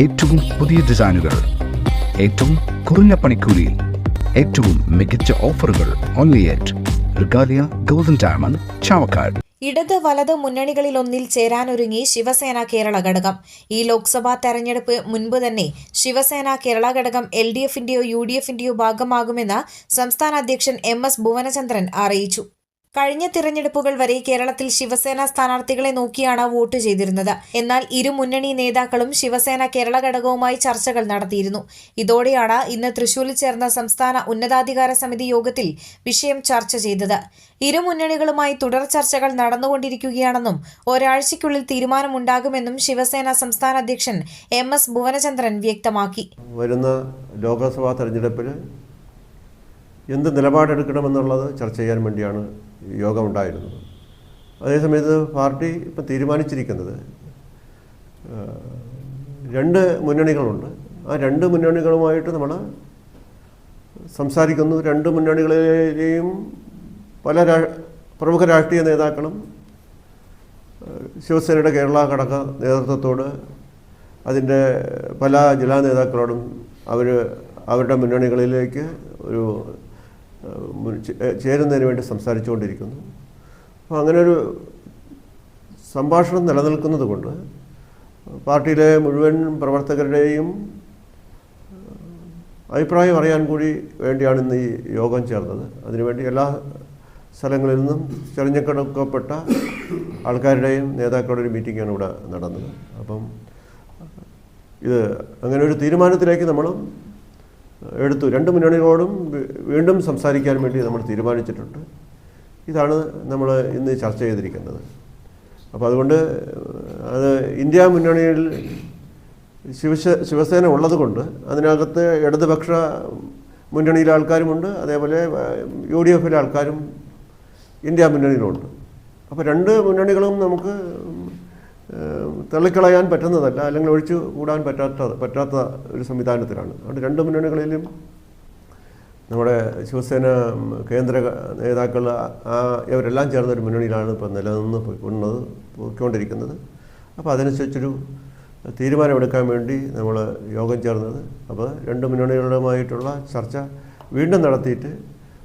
ഏറ്റവും പുതിയ ഡിസൈനുകൾ ഏറ്റവും കുറഞ്ഞ പണിക്കൂലിയിൽ ഏറ്റവും മികച്ച ഓഫറുകൾ only at Regalia golden diamond Chavakkad ഇടത് വലത് മുന്നണികളിലൊന്നിൽ ചേരാനൊരുങ്ങി ശിവസേന കേരള ഘടകം. ഈ ലോക്സഭാ തെരഞ്ഞെടുപ്പ് മുൻപ് തന്നെ ശിവസേന കേരള ഘടകം എൽ ഡി എഫിന്റെയോ യു ഡി എഫിന്റെയോ ഭാഗമാകുമെന്ന് സംസ്ഥാന അധ്യക്ഷൻ എം എസ് ഭുവനചന്ദ്രൻ അറിയിച്ചു. കഴിഞ്ഞ തിരഞ്ഞെടുപ്പുകൾ വരെ കേരളത്തിൽ ശിവസേന സ്ഥാനാർത്ഥികളെ നോക്കിയാണ് വോട്ട് ചെയ്തിരുന്നത്. എന്നാൽ ഇരു മുന്നണി നേതാക്കളും ശിവസേന കേരള ഘടകവുമായി ചർച്ചകൾ നടത്തിയിരുന്നു. ഇതോടെയാണ് ഇന്ന് തൃശൂരിൽ ചേർന്ന സംസ്ഥാന ഉന്നതാധികാര സമിതി യോഗത്തിൽ വിഷയം ചർച്ച ചെയ്തത്. ഇരു മുന്നണികളുമായി തുടർ ചർച്ചകൾ നടന്നുകൊണ്ടിരിക്കുകയാണെന്നും ഒരാഴ്ചയ്ക്കുള്ളിൽ തീരുമാനമുണ്ടാകുമെന്നും ശിവസേന സംസ്ഥാന അധ്യക്ഷൻ എം എസ് ഭുവനചന്ദ്രൻ വ്യക്തമാക്കി. വരുന്ന ലോക്സഭാ തെരഞ്ഞെടുപ്പിൽ എന്ത് നിലപാടെടുക്കണമെന്നുള്ളത് ചർച്ച ചെയ്യാൻ വേണ്ടിയാണ് യോഗം യോഗമുണ്ടായിരുന്നത്. അതേസമയത്ത് പാർട്ടി ഇപ്പം തീരുമാനിച്ചിരിക്കുന്നത് രണ്ട് മുന്നണികളുണ്ട്. ആ രണ്ട് മുന്നണികളുമായിട്ട് നമ്മൾ സംസാരിക്കുന്നു. രണ്ട് മുന്നണികളിലെയും പല രാ പ്രമുഖ രാഷ്ട്രീയ നേതാക്കളും ശിവസേനയുടെ കേരള ഘടക നേതൃത്വത്തോട് അതിന്റെ പല ജില്ലാ നേതാക്കളോടും അവർ അവരുടെ മുന്നണികളിലേക്ക് ഒരു ചേരുന്നതിന് വേണ്ടി സംസാരിച്ചുകൊണ്ടിരിക്കുന്നു. അപ്പോൾ അങ്ങനെ ഒരു സംഭാഷണം നിലനിൽക്കുന്നത് കൊണ്ട് പാർട്ടിയിലെ മുഴുവൻ പ്രവർത്തകരുടെയും അഭിപ്രായം അറിയാൻ കൂടി വേണ്ടിയാണ് ഇന്ന് ഈ യോഗം ചേർന്നത്. അതിനുവേണ്ടി എല്ലാ സ്ഥലങ്ങളിൽ നിന്നും തിരഞ്ഞെടുക്കപ്പെട്ട ആൾക്കാരുടെയും നേതാക്കളുടെ ഒരു മീറ്റിംഗാണ് ഇവിടെ നടന്നത്. അപ്പം ഇത് അങ്ങനെ ഒരു തീരുമാനത്തിലേക്ക് നമ്മൾ എടുത്തു. രണ്ട് മുന്നണികളോടും വീണ്ടും സംസാരിക്കാൻ വേണ്ടി നമ്മൾ തീരുമാനിച്ചിട്ടുണ്ട്. ഇതാണ് നമ്മൾ ഇന്ന് ചർച്ച ചെയ്തിരിക്കുന്നത്. അപ്പോൾ അതുകൊണ്ട് അത് ഇന്ത്യ മുന്നണിയിൽ ശിവശ ശിവസേന ഉള്ളതുകൊണ്ട് അതിനകത്ത് ഇടതുപക്ഷ മുന്നണിയിലെ ആൾക്കാരുമുണ്ട്. അതേപോലെ യു ഡി എഫിലെ ആൾക്കാരും ഇന്ത്യ മുന്നണിയിലുണ്ട്. അപ്പോൾ രണ്ട് മുന്നണികളും നമുക്ക് തള്ളിക്കളയാൻ പറ്റുന്നതല്ല അല്ലെങ്കിൽ ഒഴിച്ചു കൂടാൻ പറ്റാത്ത പറ്റാത്ത ഒരു സംവിധാനത്തിലാണ്. അതുകൊണ്ട് രണ്ട് മുന്നണികളിലും നമ്മുടെ ശിവസേന കേന്ദ്ര നേതാക്കൾ ആ ഇവരെല്ലാം ചേർന്ന ഒരു മുന്നണിയിലാണ് ഇപ്പോൾ നിലനിന്ന് പോയിക്കൊണ്ടത് പോയിക്കൊണ്ടിരിക്കുന്നത്. അപ്പോൾ അതനുസരിച്ചൊരു തീരുമാനമെടുക്കാൻ വേണ്ടി നമ്മൾ യോഗം ചേർന്നത്. അപ്പോൾ രണ്ട് മുന്നണികളുമായിട്ടുള്ള ചർച്ച വീണ്ടും നടത്തിയിട്ട്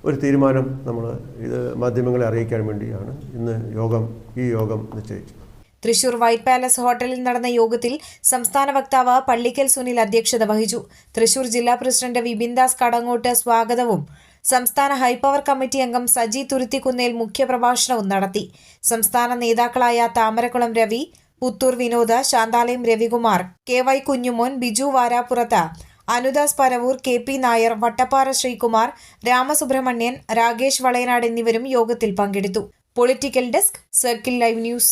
ഒരു തീരുമാനം നമ്മൾ ഇത് മാധ്യമങ്ങളെ അറിയിക്കാൻ വേണ്ടിയാണ് ഇന്ന് യോഗം ഈ യോഗം നിശ്ചയിച്ചത്. തൃശൂർ വൈറ്റ് പാലസ് ഹോട്ടലിൽ നടന്ന യോഗത്തിൽ സംസ്ഥാന വക്താവ് പള്ളിക്കൽ സുനിൽ അധ്യക്ഷത വഹിച്ചു. തൃശൂർ ജില്ലാ പ്രസിഡന്റ് വിബിൻദാസ് കടങ്ങോട്ട് സ്വാഗതവും. സംസ്ഥാന ഹൈപ്പവർ കമ്മിറ്റി അംഗം സജി തുരുത്തിക്കുന്നേൽ മുഖ്യപ്രഭാഷണവും നടത്തി. സംസ്ഥാന നേതാക്കളായ Thamarakkulam Ravi Puthur Vinoda Shanthalayam Ravikumar K Y Kunjumon Biju Varapurathu Anudas Paravur K P Nair Vattappara Sreekumar Ramasubramanian Rakesh Valayanad എന്നിവരും യോഗത്തിൽ പങ്കെടുത്തു. Political desk circle live news.